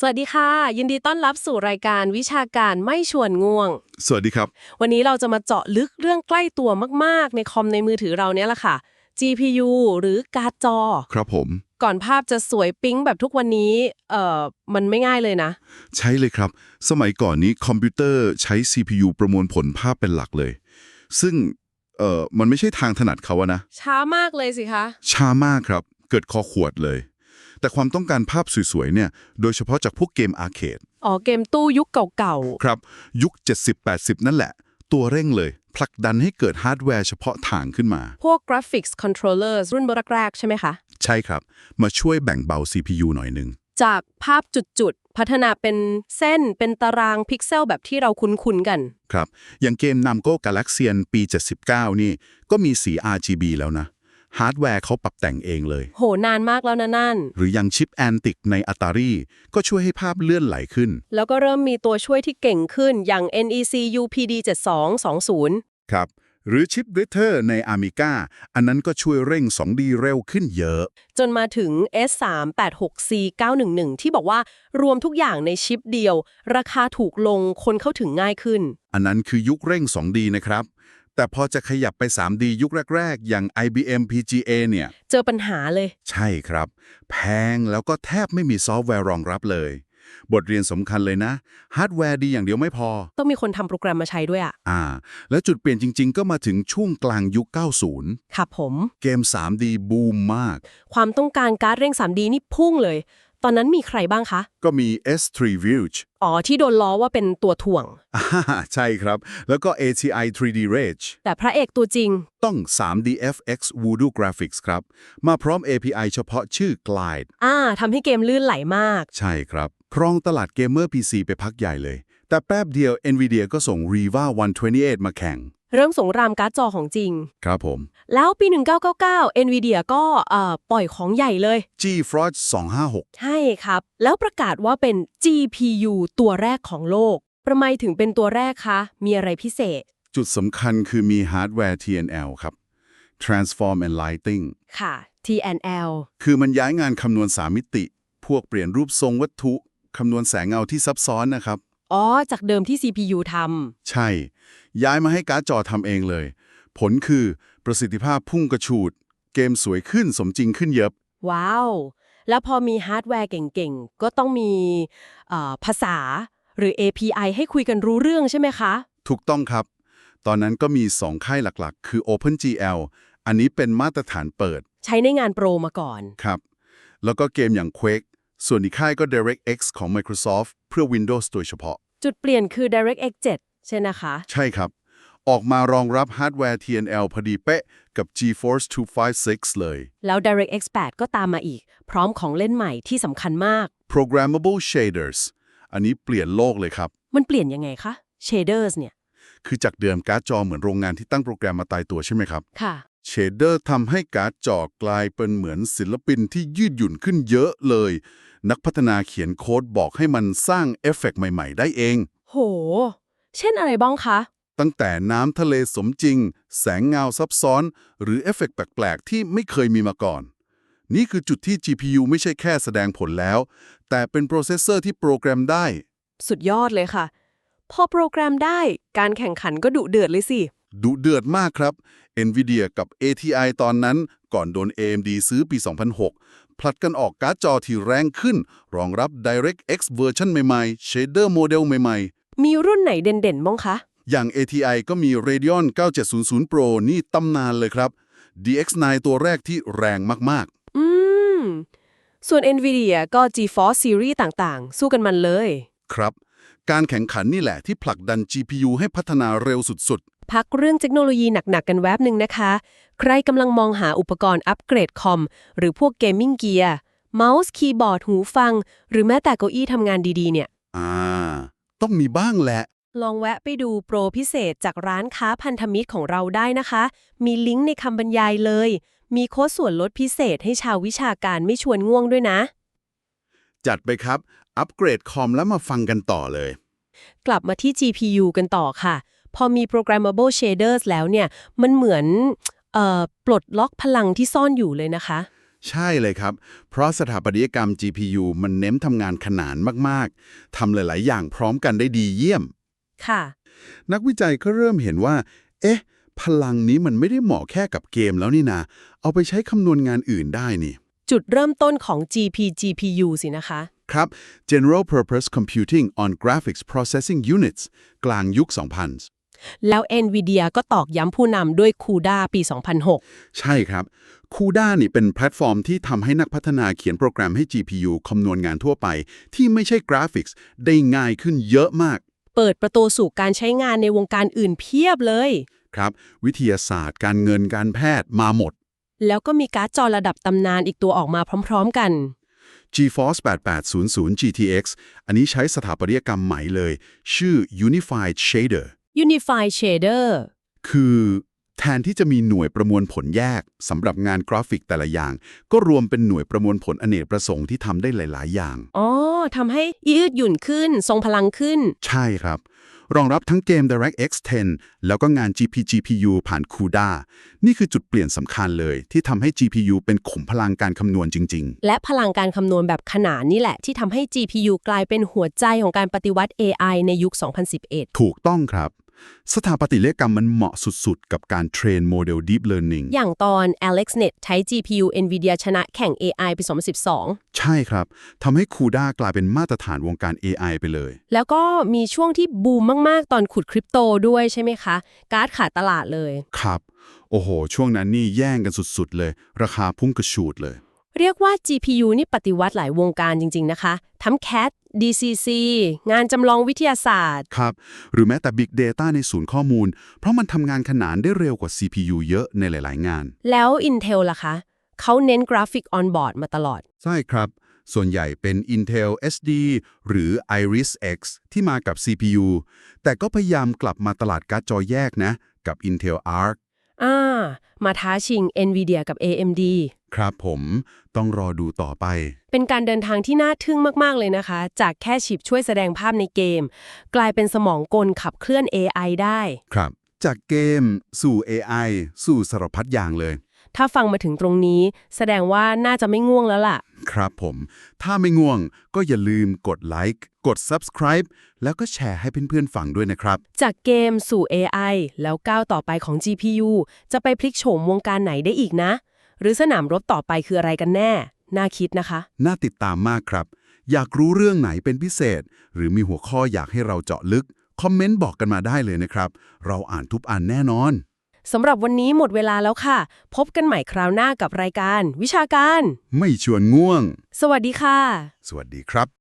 สวัสดีค่ะ ยินดีต้อนรับสู่รายการวิชาการไม่ชวนง่วง สวัสดีครับ วันนี้เราจะมาเจาะลึกเรื่องใกล้ตัวมากๆ ในคอมในมือถือเราเนี่ยแหละค่ะ GPU หรือการ์ดจอ ครับผม ก่อนภาพจะสวยปิ๊งแบบทุกวันนี้ เอ่อ มันไม่ง่ายเลยนะ ใช่เลยครับ สมัยก่อนนี้คอมพิวเตอร์ใช้ CPU ประมวลผลภาพเป็นหลักเลย ซึ่ง เอ่อ มันไม่ใช่ทางถนัดเขาอะนะ ช้ามากเลยสิคะ ช้ามากครับ เกิดคอขวดเลย แต่ความต้องการภาพสวยๆเนี่ยโดยเฉพาะจากพวกเกมอาร์เคดอ๋อเกมตู้ยุคเก่าครับยุค 70-80 นั่นแหละ ตัวเร่งเลยผลักดันให้เกิดฮาร์ดแวร์เฉพาะทางขึ้นมาๆพวก Graphics Controllers รุ่นแรกๆใช่ไหมคะ ใช่ครับ มาช่วยแบ่งเบา CPU หน่อยหนึ่ง จากภาพจุดๆ พัฒนาเป็นเส้นเป็นตารางพิกเซลแบบที่เราคุ้นๆกัน ครับ อย่างเกม Namco Galaxian ปี 79 นี่ ก็มีสี RGB แล้วนะ ฮาร์ดแวร์เขาปรับแต่งเองเลย โหนานมากแล้วนะนั่น หรือยังชิปแอนติกใน Atari ก็ช่วยให้ภาพเลื่อนไหลขึ้น แล้วก็เริ่มมีตัวช่วยที่เก่งขึ้นอย่าง NEC UPD 7220 ครับ หรือชิป g r i t t e r ใน Amiga อันนั้นก็ช่วยเร่ง 2D เร็วขึ้นเยอะ จนมาถึง S386C911 ที่บอกว่ารวมทุกอย่างในชิปเดียว ราคาถูกลงคนเข้าถึงง่ายขึ้น อันนั้นคือยุคเร่ง 2D นะครับ แต่พอจะขยับไป 3D ยุคแรก ๆ อย่าง IBM PGA เนี่ย เจอปัญหาเลย ใช่ครับ แพงแล้วก็แทบไม่มีซอฟต์แวร์รองรับเลย บทเรียนสำคัญเลยนะ ฮาร์ดแวร์ดีอย่างเดียวไม่พอ ต้องมีคนทำโปรแกรมมาใช้ด้วยอะอ่า แล้วจุดเปลี่ยนจริง ๆ ก็มาถึงช่วงกลางยุค 90 ครับผม เกม 3D บูมมาก ความต้องการการ์ดเร่ง 3D นี่พุ่งเลยต อนนั้นมีใครบ้างคะ ก็มี S3 Vuge อ๋อ ที่โดนล้อว่าเป็นตัวถ่วงอ่าใช่ครับ แล้วก็ ATI 3D Rage แต่พระเอกตัวจริง ต้อง 3DFX Voodoo Graphics ครับ มาพร้อม API เฉพาะชื่อ Glide อ่าทำให้เกมลื่นไหลมาก ใช่ครับ ครองตลาดเกมเมอร์ PC ไปพักใหญ่เลย แต่แป๊บเดียว NVIDIA ก็ส่ง Riva 128 มาแข่ง เริ่มสงครามการ์ดจอของจริง ครับผม แล้วปี 1999 NVIDIA ก็เอ่อปล่อยของใหญ่เลย GeForce 256 ใช่ครับ แล้วประกาศว่าเป็น GPU ตัวแรกของโลก ประไมถึงเป็นตัวแรกคะ มีอะไรพิเศษ จุดสำคัญคือมีฮาร์ดแวร์ TNL ครับ Transform and Lighting ค่ะ TNL คือมันย้ายงานคำนวณ3มิติ พวกเปลี่ยนรูปทรงวัตถุคำนวณแสงเงาที่ซับซ้อนนะครับ อ๋อ จากเดิมที่ CPU ทใช่ ย้ายมาให้การ์ดจอทำเองเลย ผลคือประสิทธิภาพพุ่งกระฉูด เกมสวยขึ้นสมจริงขึ้นเยอะำว้าว แล้วพอมีฮาร์ดแวร์เก่งๆ ก็ต้องมีเอ่อภาษาหรือ API ให้คุยกันรู้เรื่องใช่ไหมคะ ถูกต้องครับ ตอนนั้นก็มี 2 ค่ายหลักๆ คือ OpenGL อันนี้เป็นมาตรฐานเปิด ใช้ในงานโปรมาก่อน ครับ แล้วก็เกมอย่าง Quake ส่วนอีกค่ายก็ DirectX ของ Microsoft เพื่อ Windows โดยเฉพาะ จุดเปลี่ยนคือ DirectX 7 ใช่นะคะ ใช่ครับ ออกมารองรับฮาร์ดแวร์ TNL พอดีเป๊ะกับ GeForce 256 เลย แล้ว DirectX 8 ก็ตามมาอีก พร้อมของเล่นใหม่ที่สำคัญมาก Programmable Shaders อันนี้เปลี่ยนโลกเลยครับ มันเปลี่ยนยังไงคะ Shaders เนี่ย คือจากเดิมการ์ดจอเหมือนโรงงานที่ตั้งโปรแกรมมาตายตัวใช่ไหมครับ ค่ะ เชเดอร์ทำให้การ์ดจอกลายเป็นเหมือนศิลปินที่ยืดหยุ่นขึ้นเยอะเลย นักพัฒนาเขียนโค้ดบอกให้มันสร้างเอฟเฟกต์ใหม่ ๆ ได้เอง โห เช่นอะไรบ้างคะ ตั้งแต่น้ำทะเลสมจริง แสงเงาซับซ้อน หรือเอฟเฟกต์แปลก ๆ ที่ไม่เคยมีมาก่อน นี่คือจุดที่ GPU ไม่ใช่แค่แสดงผลแล้ว แต่เป็นโปรเซสเซอร์ที่โปรแกรมได้ สุดยอดเลยค่ะ พอโปรแกรมได้การแข่งขันก็ดุเดือดเลยสิดุเดือดมากครับ NVIDIA กับ ATI ตอนนั้นก่อนโดน AMD ซื้อปี 2006 ผลัดกันออกการ์ดจอที่แรงขึ้น รองรับ DirectX เวอร์ชันใหม่ๆ Shader โมเดลใหม่ๆ มีรุ่นไหนเด่นๆบ้างคะ อย่าง ATI ก็มี Radeon 9700 Pro นี่ตำนานเลยครับ DX9 ตัวแรกที่แรงมากอืม ส่วน NVIDIA ก็ GeForce Series ต่างๆ สู้กันมันเลยๆครับ การแข่งขันนี่แหละที่ผลักดัน GPU ให้พัฒนาเร็วสุด พักเรื่องเทคโนโลยีหนักๆกันแวบหนึ่งนะคะ ใครกำลังมองหาอุปกรณ์อัปเกรดคอม หรือพวกเกมมิ่งเกียร์เมาส์คีย์บอร์ดหูฟัง หรือแม้แต่เก้าอี้ทำงานดีๆ เนี่ยๆอ่า ต้องมีบ้างแหละ ลองแวะไปดูโปรพิเศษจากร้านค้าพันธมิตรของเราได้นะคะ มีลิงก์ในคำบรรยายเลย มีโค้ดส่วนลดพิเศษให้ชาววิชาการไม่ชวนง่วงด้วยนะ จัดไปครับ อัปเกรดคอมแล้วมาฟังกันต่อเลย กลับมาที่ GPU กันต่อค่ะ พอมี programmable shaders แล้วเนี่ย มันเหมือนเอ่อปลดล็อกพลังที่ซ่อนอยู่เลยนะคะ ใช่เลยครับ เพราะสถาปัตยกรรม GPU มันเน้นทำงานขนานมากๆ ทำหลาย ๆ อย่างพร้อมกันได้ดีเยี่ยม ค่ะ นักวิจัยก็เริ่มเห็นว่า เอ๊ะ พลังนี้มันไม่ได้เหมาะแค่กับเกมแล้วนี่นาเอาไปใช้คำนวณงานอื่นได้นี่ จุดเริ่มต้นของ GP GPU สินะคะครับ General Purpose Computing on Graphics Processing Units กลางยุค 2000 แล้ว NVIDIA ก็ตอกย้ำผู้นำด้วย CUDA ปี 2006 ใช่ครับ CUDA นี่เป็นแพลตฟอร์มที่ทำให้นักพัฒนาเขียนโปรแกรมให้ GPU คำนวณงานทั่วไป ที่ไม่ใช่กราฟิกส์ได้ง่ายขึ้นเยอะมาก เปิดประตูสู่การใช้งานในวงการอื่นเพียบเลย ครับ วิทยาศาสตร์ การเงินการแพทย์มาหมด แล้วก็มีการ์ดจอระดับตำนานอีกตัวออกมาพร้อม ๆ กัน GeForce 8800 GTX อันนี้ใช้สถาปัตยกรรมใหม่เลย ชื่อ Unified Shader Unified Shader คือแทนที่จะมีหน่วยประมวลผลแยกสำหรับงานกราฟิกแต่ละอย่าง ก็รวมเป็นหน่วยประมวลผลอเนกประสงค์ที่ทำได้หลาย ๆ อย่าง อ๋อทำให้ยืดหยุ่นขึ้น ทรงพลังขึ้น ใช่ครับ รองรับทั้งเกม DirectX 10 แล้วก็งาน GPGPU ผ่าน CUDA นี่คือจุดเปลี่ยนสำคัญเลยที่ทำให้ GPU เป็นขุมพลังการคำนวณจริงและพลังการคำนวณแบบขนานนี่แหละ ที่ทำให้ GPU กลายเป็นหัวใจของการปฏิวัติ AI ในยุค 2011ๆถูกต้องครับ สถาปัตยกรรมมันเหมาะสุดๆ กับการเทรนโมเดล Deep Learning อย่างตอน AlexNet ใช้ GPU NVIDIA ชนะแข่ง AI ปี 2012 ใช่ครับทำให้ CUDA กลายเป็นมาตรฐานวงการ AI ไปเลย แล้วก็มีช่วงที่บูมมากๆ ตอนขุดคริปโตด้วยใช่ไหมคะ การ์ดขาดตลาดเลย ครับ โอ้โห ช่วงนั้นนี่แย่งกันสุดๆ เลย ราคาพุ่งกระฉูดเลย เรียกว่า GPU นี่ปฏิวัติหลายวงการจริง ๆ นะคะ ทั้ง CAT DCC งานจำลองวิทยาศาสตร์ ครับ หรือแม้แต่ Big Data ในศูนย์ข้อมูล เพราะมันทำงานขนานได้เร็วกว่า CPU เยอะในหลาย ๆ งาน แล้ว Intel ล่ะคะเขาเน้นกราฟิกออนบอร์ดมาตลอด ใช่ครับ ส่วนใหญ่เป็น Intel SD หรือ Iris X ที่มากับ CPU แต่ก็พยายามกลับมาตลาดการ์ดจอแยกนะ กับ Intel Arc อ่า มาท้าชิง NVIDIA กับ AMD ครับผมต้องรอดูต่อไป เป็นการเดินทางที่น่าทึ่งมาก ๆ เลยนะคะ จากแค่ชิปช่วยแสดงภาพในเกม กลายเป็นสมองกลขับเคลื่อน AI ได้ ครับ จากเกมสู่ AI สู่สารพัดอย่างเลย ถ้าฟังมาถึงตรงนี้ แสดงว่าน่าจะไม่ง่วงแล้วล่ะ ครับผม ถ้าไม่ง่วงก็อย่าลืมกดไลค์กด Subscribe แล้วก็แชร์ให้เพื่อนๆฟังด้วยนะครับ จากเกมสู่ AI แล้วก้าวต่อไปของ GPU จะไปพลิกโฉมวงการไหนได้อีกนะ หรือสนามรบต่อไปคืออะไรกันแน่ น่าคิดนะคะ น่าติดตามมากครับ อยากรู้เรื่องไหนเป็นพิเศษ หรือมีหัวข้ออยากให้เราเจาะลึก คอมเมนต์บอกกันมาได้เลยนะครับ เราอ่านทุกอันแน่นอน สำหรับวันนี้หมดเวลาแล้วค่ะ พบกันใหม่คราวหน้ากับรายการ วิชาการ ไม่ชวนง่วง สวัสดีค่ะ สวัสดีครับ